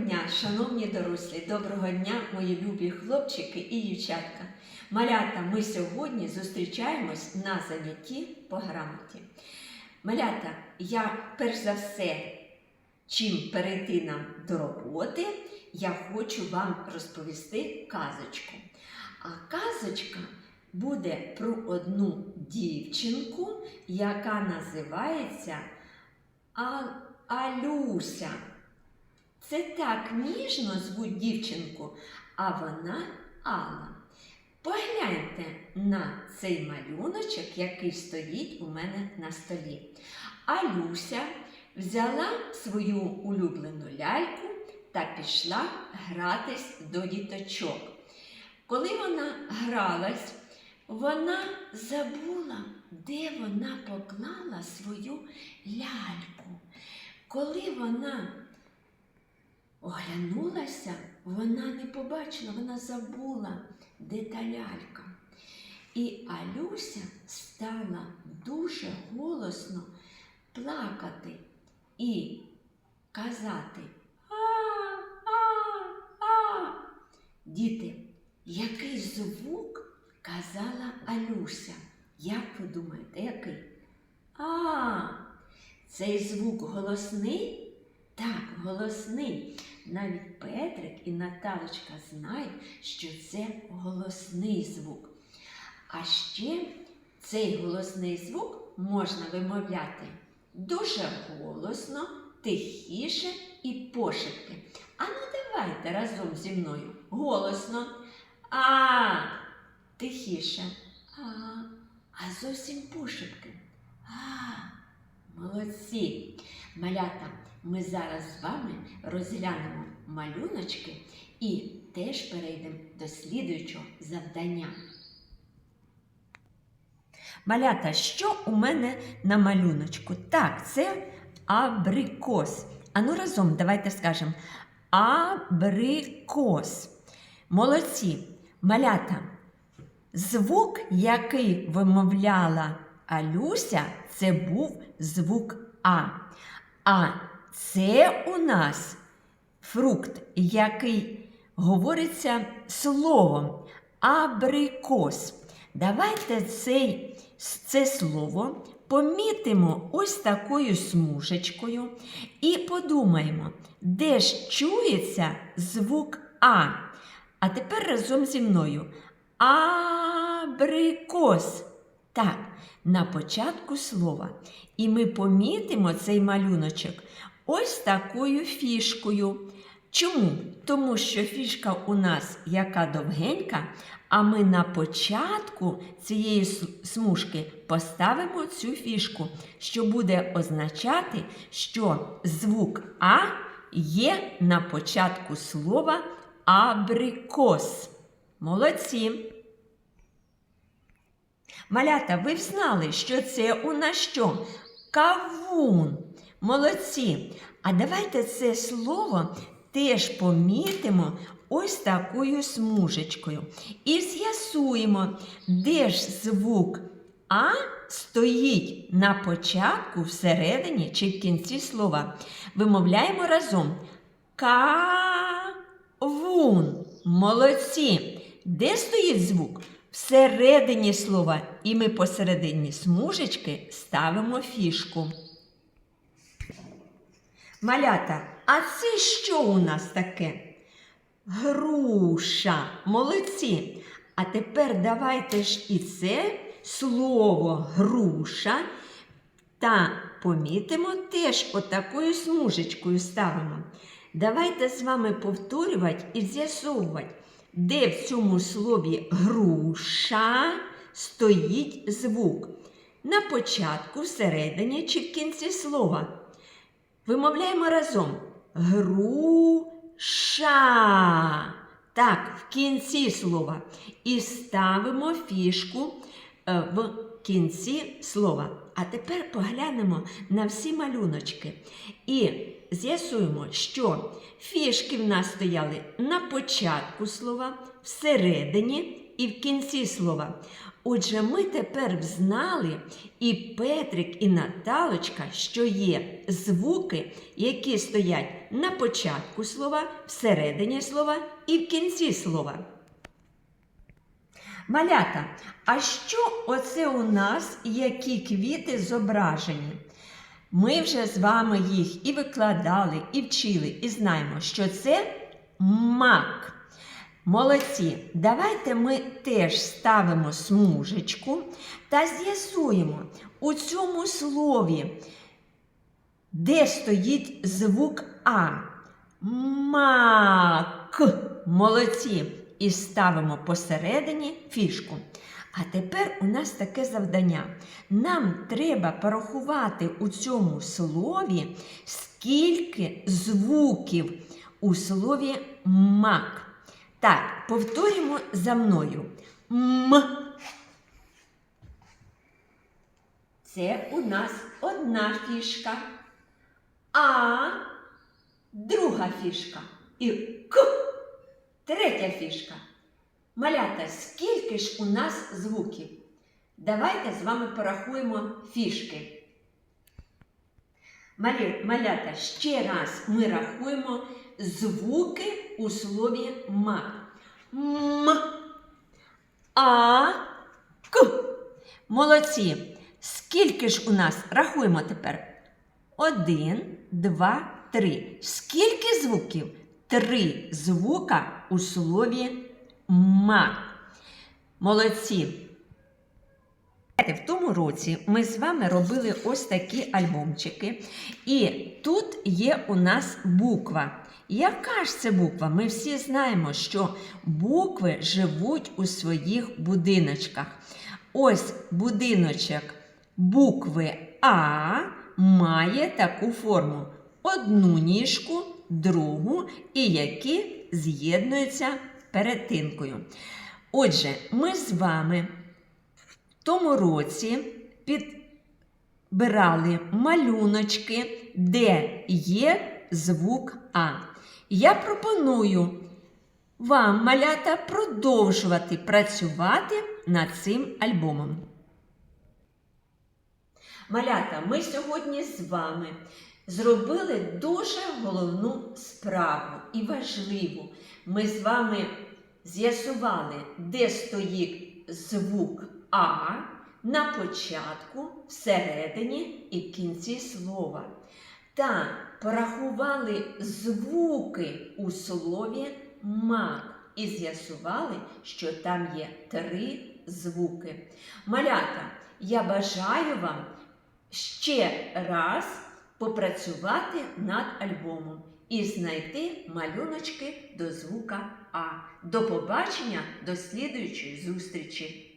дня, шановні дорослі, доброго дня, мої любі хлопчики і дівчатка. Малята, ми сьогодні зустрічаємось на занятті по грамоті. Малята, я перш за все, чим перейти нам до роботи, я хочу вам розповісти казочку. А казочка буде про одну дівчинку, яка називається А- Алюся. Це так ніжно звуть дівчинку, а вона Алла. Погляньте на цей малюночок, який стоїть у мене на столі. Алюся взяла свою улюблену ляльку та пішла гратись до діточок. Коли вона гралась, вона забула, де вона поклала свою ляльку. Коли вона оглянулася, вона не побачила, вона забула, де та лялька. І Алюся стала дуже голосно плакати і казати а, а, а. Діти, який звук казала Алюся? Як ви думаєте, який? А, цей звук голосний? Так, голосний. Навіть Петрик і Наталочка знають, що це голосний звук. А ще цей голосний звук можна вимовляти дуже голосно, тихіше і пошепки. А ну давайте разом зі мною голосно. А, тихіше. А, а зовсім пошепки. А, молодці. Малята, ми зараз з вами розглянемо малюночки і теж перейдемо до слідуючого завдання. Малята, що у мене на малюночку? Так, це абрикос. Ану разом давайте скажемо абрикос. Молодці. Малята. Звук, який вимовляла Алюся, це був звук А. А це у нас фрукт, який говориться словом абрикос. Давайте цей, це слово помітимо ось такою смужечкою і подумаємо, де ж чується звук А. А тепер разом зі мною. Абрикос. Так, на початку слова. І ми помітимо цей малюночок ось такою фішкою. Чому? Тому що фішка у нас яка довгенька, а ми на початку цієї смужки поставимо цю фішку, що буде означати, що звук А є на початку слова абрикос. Молодці! Малята, ви знали, що це у нас що? Кавун. Молодці. А давайте це слово теж помітимо ось такою смужечкою. І з'ясуємо, де ж звук А стоїть на початку, всередині чи в кінці слова. Вимовляємо разом. Кавун. Молодці. Де стоїть звук? Всередині слова. І ми посередині смужечки ставимо фішку. Малята, а це що у нас таке? Груша. Молодці. А тепер давайте ж і це слово груша та помітимо теж отакою смужечкою ставимо. Давайте з вами повторювати і з'ясовувати, де в цьому слові груша стоїть звук. На початку, всередині чи в кінці слова. Вимовляємо разом. Груша. Так, в кінці слова. І ставимо фішку е, в кінці слова. А тепер поглянемо на всі малюночки. І з'ясуємо, що фішки в нас стояли на початку слова, всередині і в кінці слова. Отже, ми тепер взнали і Петрик, і Наталочка, що є звуки, які стоять на початку слова, всередині слова і в кінці слова. Малята, а що оце у нас, які квіти зображені? Ми вже з вами їх і викладали, і вчили, і знаємо, що це мак. Молодці, давайте ми теж ставимо смужечку та з'ясуємо у цьому слові, де стоїть звук А. Мак. Молодці. І ставимо посередині фішку. А тепер у нас таке завдання. Нам треба порахувати у цьому слові, скільки звуків у слові мак. Так, повторюємо за мною. М. Це у нас одна фішка. А друга фішка. І К третя фішка. Малята, скільки ж у нас звуків? Давайте з вами порахуємо фішки. Малята, ще раз ми рахуємо звуки у слові мак. М, а, к. Молодці. Скільки ж у нас? Рахуємо тепер. Один, два, три. Скільки звуків? Три звука у слові мак. Молодці. В тому році ми з вами робили ось такі альбомчики. І тут є у нас буква. Яка ж це буква? Ми всі знаємо, що букви живуть у своїх будиночках. Ось будиночок букви А має таку форму: одну ніжку, другу, і які з'єднуються перетинкою. Отже, ми з вами тому році підбирали малюночки, де є звук А. Я пропоную вам, малята, продовжувати працювати над цим альбомом. Малята, ми сьогодні з вами зробили дуже головну справу і важливу. Ми з вами з'ясували, де стоїть звук А на початку, всередині і в кінці слова. Та порахували звуки у слові мак і з'ясували, що там є три звуки. Малята, я бажаю вам ще раз попрацювати над альбомом і знайти малюночки до звука А. До побачення, до слідуючої зустрічі!